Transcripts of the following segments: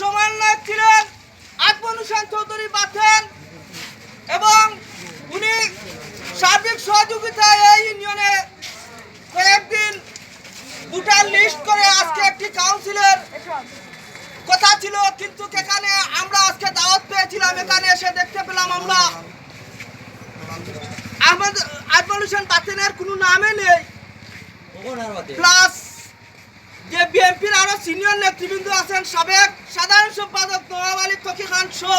সমন্বয়ক ছিলেন হোসেন চৌধুরী বাথেন এবং উনি সার্বিক সহযোগিতায় এই ইউনিয়নে কয়েকদিন ভোটার লিস্ট করে আজকে একটি কাউন্সিলের কথা ছিল কিন্তু এখানে আমরা আজকে দাওয়াত পেয়েছিলাম। এখানে এসে দেখতে পেলাম আমরা আহমদ আকবর হোসেন কোনো নামে নেই। প্লাস যে বিএনপির আরও সিনিয়র নেতৃবৃন্দ আছেন সাবেক সাধারণ সম্পাদক নবাব আলী তকি খান শো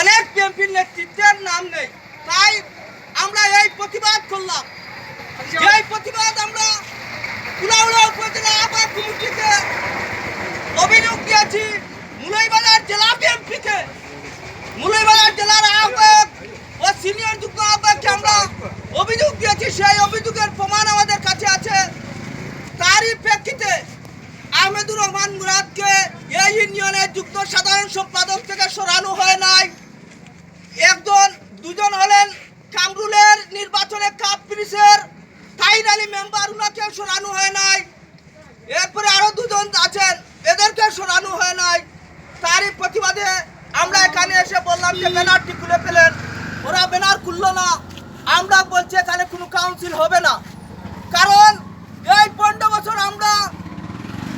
অনেক বিএনপির নেতৃত্বের নাম নেই তাই আমরা এই প্রতিবাদ করলাম এই প্রতিবাদ আমরা কুলাউড়া উপজেলা আবার কমিটিতে অভিযোগ দিয়েছি মুলাইবাজার জেলা বিএনপিকে মুলাইবাজার জেলার আহ্বায়ক ও সিনিয়র যুগ্ম আহ্বায়ককে আমরা অভিযোগ দিয়েছি সেই অভিযোগের প্রমাণ আমাদের কাছে আছে তারই প্রেক্ষিতে আহমেদুর রহমান মুরাদকে এই ইউনিয়নের যুক্ত সাধারণ সম্পাদক থেকে সরানো হয় নাই। একজন, দুজন হলেন কামরুলের নির্বাচনে কাপ তাইর আলী মেম্বার উনাকে সরানো হয় নাই। এরপরে আরও দুজন আছেন এদেরকে সরানো হয় নাই। তারই প্রতিবাদে আমরা এখানে এসে বললাম যে ব্যানারটি খুলে ফেলেন। ওরা ব্যানার খুললো না। আমরা বলছি এখানে কোনো কাউন্সিল হবে না কারণ এই পনেরো বছর আমরা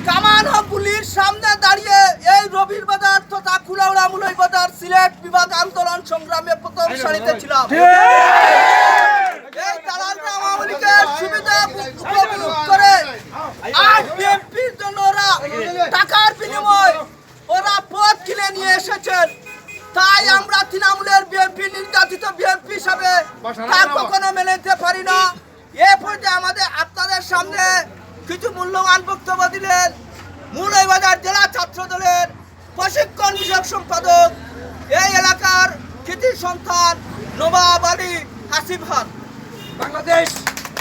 কামান ও গুলির সামনে দাঁড়িয়ে এই রবির বাজার তথা কুলাউড়া মুলই বাজার সিলেট বিভাগ আন্দোলন সংগ্রামে প্রথম সারিতে ছিলাম। এই দালালরা আওয়ামী লীগের সুবিধা উপভোগ করে। আজ বিএনপির জন্য ওরা টাকার বিনিময় ওরা পথ কিনে নিয়ে এসেছেন। তাই আমরা তৃণমূলের বিএনপি নির্যাতিত বিএনপি হিসাবে তার কখনো মেনে নিতে পারি না। এ পর্যায়ে আমাদের আপনাদের সামনে কিছু মূল্যবান বক্তব্য দিলেন। মৌলভীবাজার জেলা ছাত্র বিষয়ক সম্পাদক এই এলাকার কৃতি সন্তান নবাব আলী হাসিব খান বাংলাদেশ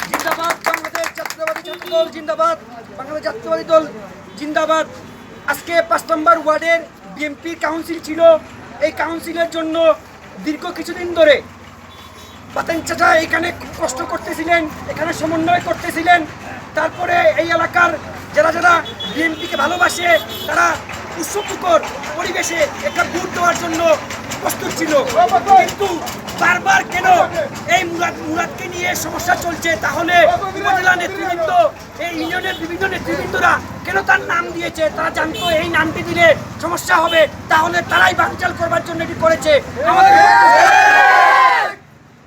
জিন্দাবাদ, বাংলাদেশ জাতীয়তাবাদী ছাত্র দল জিন্দাবাদ, বাংলাদেশ জাতীয়তাবাদী দল জিন্দাবাদ। আজকে পাঁচ নম্বর ওয়ার্ডের বিএনপির কাউন্সিল ছিল। এই কাউন্সিলের জন্য দীর্ঘ কিছুদিন ধরে বাতেন চাচা এখানে কষ্ট করতেছিলেন, এখানে সমন্বয় করতেছিলেন। তারপরে এই এলাকার যারা যারা বিএনপিকে ভালোবাসে, তারা উৎসবমুখর পরিবেশে একটা ভোট দেওয়ার জন্য প্রস্তুত ছিল। কিন্তু বারবার কেন এই মুরাদ, মুরাদকে নিয়ে সমস্যা চলছে? তাহলে উপজেলা নেতৃবৃন্দ, এই ইউনিয়নের বিভিন্ন নেতৃবৃন্দরা কেন তার নাম দিয়েছে? তারা জানতো এই নামটি দিলে সমস্যা হবে। তাহলে তারাই বানচাল করবার জন্য এটি করেছে।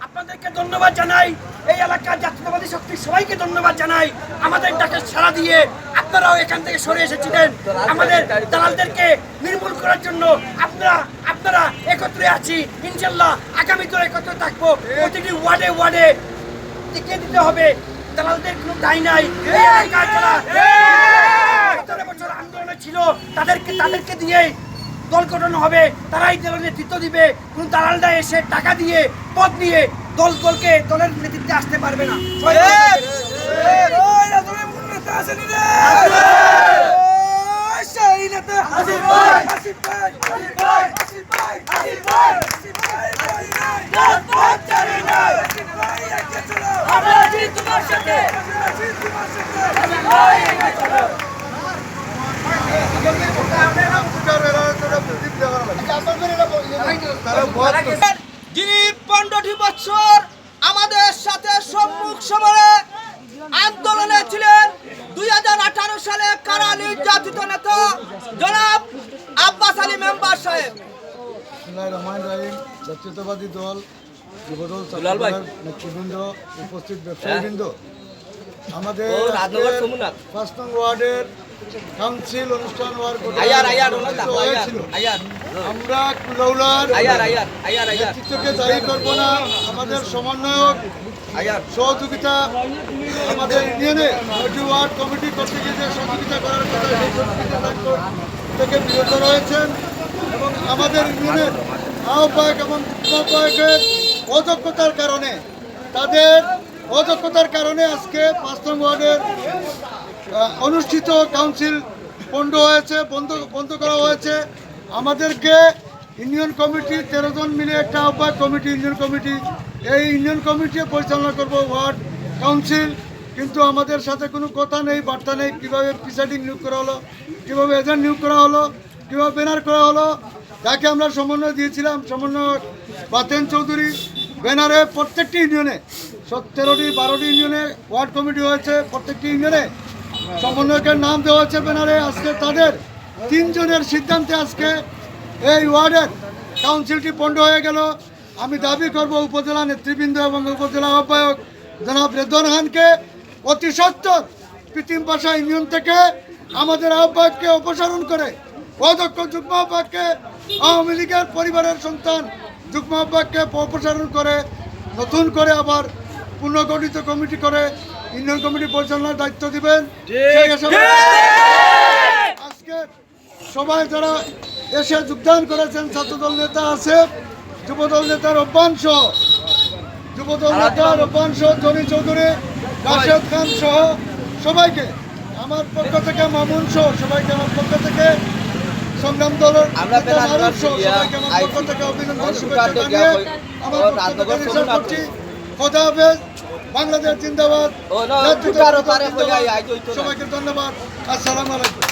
আপনাদেরকে ধন্যবাদ জানাই। এই এলাকার জাতীয়তাবাদী শক্তি সবাইকে ধন্যবাদ জানাই। আমাদের ডাকে সাড়া দিয়ে আপনারাও এখান থেকে সরে এসেছিলেন। আমাদের দালালদেরকে নির্মূল করার জন্য আপনারা আপনারা একত্রে আছি। ইনশাল্লাহ আগামী তো একত্রে থাকব। প্রতিটি ওয়ার্ডে ওয়ার্ডে টিকে দিতে হবে। দালালদের কোনো দায় নাই। বছর আন্দোলনে ছিল। তাদেরকে তাদেরকে দিয়েই দল গঠন হবে। তারাই দলের নেতৃত্ব দিবে। কোন দালালরা এসে টাকা দিয়ে, পদ নিয়ে দল, দলকে দলের নেতৃত্বে আসতে পারবে না সবাই ভালো থাকবেন। ওই না, দলের মূল নেতা আসেনি রে। ওই সেই নেতা। হাসিব ভাই, হাসিব ভাই, হাসিব ভাই, হাসিব ভাই, হাসিব ভাই, হাসিব ভাই, ভাই নাই। পথ ছাড়ি নাই। হাসিব ভাই, এগিয়ে চলো। আমরা আছি তোমার সাথে। আমরা আছি তোমার সাথে। হাসিব ভাই, এগিয়ে চলো। যিনি পনেরোটি বছর আমাদের সাথে সম্মুখ সমরে আন্দোলনে ছিলেন দুই হাজার আঠারো সালে কারা নির্যাতিত নেতা? জনাব আব্বাস আলী মেম্বার সাহেব। রহমানির জাতীয়তাবাদী দল যুবদল নেতৃবৃন্দ উপস্থিত ব্যবসায়ীবৃন্দ। আমাদের পাঁচ নং ওয়ার্ডের কাউন্সিল অনুষ্ঠান হওয়ার কথা হয়েছিল। আমরা কুলৌলার নেতৃত্বকে দায়ী করব না আমাদের সমন্বয়ক সহযোগিতা আমাদের ইউনিয়নে নয়টি ওয়ার্ড কমিটি করতে গিয়ে যে সহযোগিতা করার কথা সেই সহযোগিতা থেকে বিরত রয়েছেন এবং আমাদের ইউনিয়নের আহ্বায়ক এবং আহ্বায়কের অযোগ্যতার কারণে তাদের অযোগ্যতার কারণে আজকে পাঁচ নং ওয়ার্ডের অনুষ্ঠিত কাউন্সিল বন্ধ হয়েছে, বন্ধ বন্ধ করা হয়েছে। আমাদেরকে ইউনিয়ন কমিটি তেরো জন মিলে একটা আহ্বায়ক কমিটি, ইউনিয়ন কমিটি, এই ইউনিয়ন কমিটি পরিচালনা করব ওয়ার্ড কাউন্সিল। কিন্তু আমাদের সাথে কোনো কথা নেই, বার্তা নেই, কীভাবে প্রিসাইডিং নিয়োগ করা হলো, কীভাবে এজেন্ট নিয়োগ করা হলো, কীভাবে ব্যানার করা হলো তাকে আমরা সমন্বয় দিয়েছিলাম সমন্বয় বাতেন চৌধুরী, ব্যানারে প্রত্যেকটি ইউনিয়নে, সতেরোটি, বারোটি ইউনিয়নে ওয়ার্ড কমিটি হয়েছে, প্রত্যেকটি ইউনিয়নে সমন্বয়কের নাম দেওয়া হচ্ছে ব্যানারে। আজকে তাদের তিনজনের সিদ্ধান্তে আজকে এই ওয়ার্ডের কাউন্সিলটি পণ্ড হয়ে গেল। আমি দাবি করব উপজেলা নেতৃবৃন্দ এবং উপজেলা আহ্বায়ক জনাব রেদওয়ান খানকে। অতি সত্তর কৃত্রিম ভাষা ইউনিয়ন থেকে আমাদের আহ্বায়ককে অপসারণ করে অধ্যক্ষ যুগ্ম আহ্বায়ককে, আওয়ামী লীগের পরিবারের সন্তান যুগ্ম আহ্বায়ককে অপসারণ করে, নতুন করে আবার পুনর্গঠিত কমিটি করে ইউনিয়ন কমিটি পরিচালনার দায়িত্ব দিবেন। আজকে সবাই যারা এসে যোগদান করেছেন ছাত্রদল নেতা আছে যুবদল নেতার অব্বান সহ যুবদল নেতার অব্বান সহ জনি চৌধুরী রাশেদ খান সহ সবাইকে আমার পক্ষ থেকে মামুন সহ সবাইকে আমার পক্ষ থেকে সংগ্রাম দলের নেতা সবাইকে আমার পক্ষ থেকে অভিনন্দন শুভেচ্ছা জানিয়ে আমার পক্ষ থেকে। করছি। খোদা হাফেজ বাংলাদেশ জিন্দাবাদ। সবাইকে ধন্যবাদ। আসসালামু আলাইকুম।